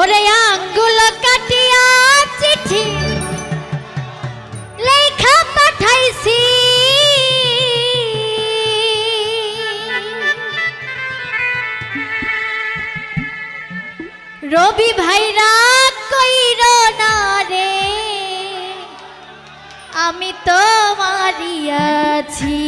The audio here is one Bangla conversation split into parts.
ওরে আঙ্গুল কাটিয়া চিঠি লেখা পাঠাইছি। রবি ভাইরা কইর না রে আমি তো মারিয়াছি।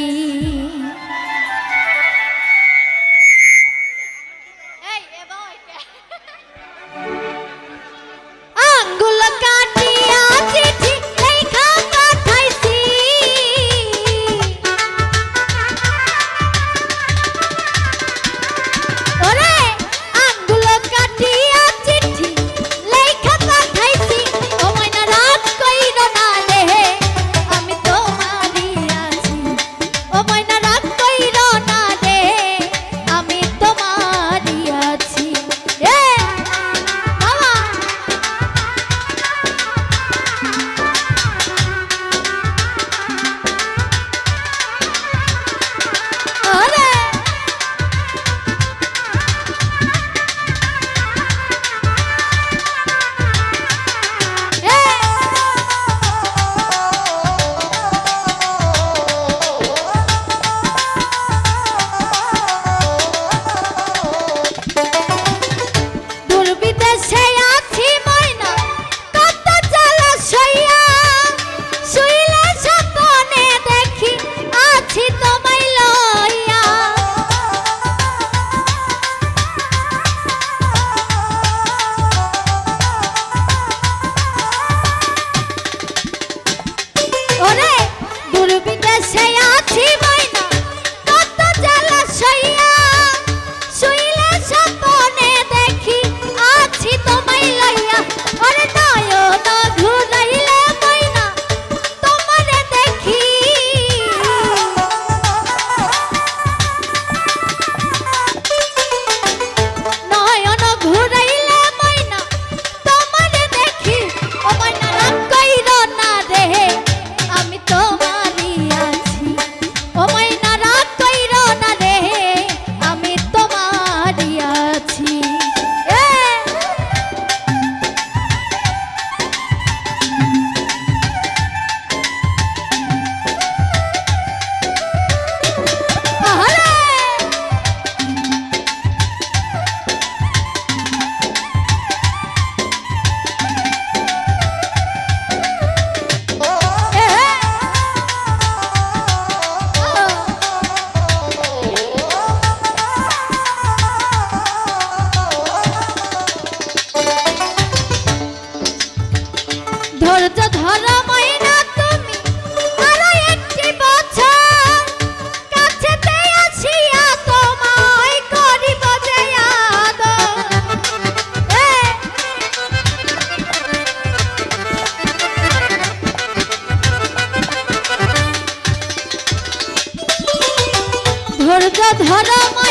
ধর্ম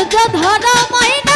ধরো ময়না